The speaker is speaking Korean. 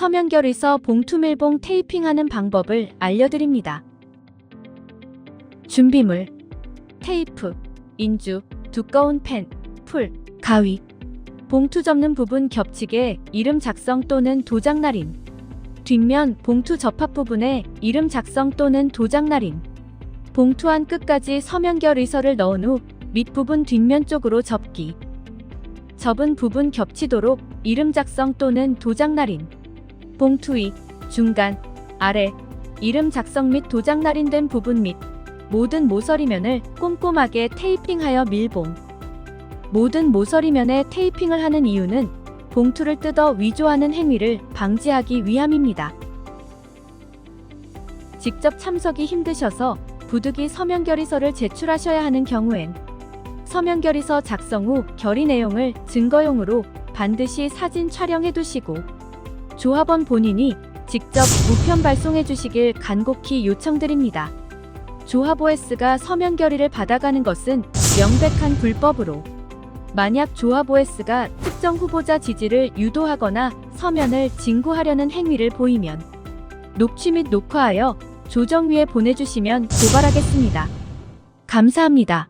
서면결의서 봉투밀봉 테이핑하는 방법을 알려드립니다. 준비물 테이프, 인주, 두꺼운 펜, 풀, 가위. 봉투 접는 부분 겹치게 이름 작성 또는 도장 날인. 뒷면 봉투 접합 부분에 이름 작성 또는 도장 날인. 봉투 한 끝까지 서면결 의서를 넣은 후 밑부분 뒷면 쪽으로 접기. 접은 부분 겹치도록 이름 작성 또는 도장 날인 봉투 위, 중간, 아래 이름 작성 및 도장 날인된 부분 및 모든 모서리면을 꼼꼼하게 테이핑하여 밀봉 모든 모서리면에 테이핑을 하는 이유는 봉투를 뜯어 위조하는 행위를 방지하기 위함입니다. 직접 참석이 힘드셔서 부득이 서면 결의서를 제출하셔야 하는 경우엔 서면 결의서 작성 후 결의 내용을 증거용으로 반드시 사진 촬영해 두시고 조합원 본인이 직접 우편 발송해 주시길 간곡히 요청드립니다. 조합 OS가 서면 결의를 받아가는 것은 명백한 불법으로 만약 조합 OS가 특정 후보자 지지를 유도하거나 서면을 징구하려는 행위를 보이면 녹취 및 녹화하여 조정위에 보내주시면 고발하겠습니다. 감사합니다.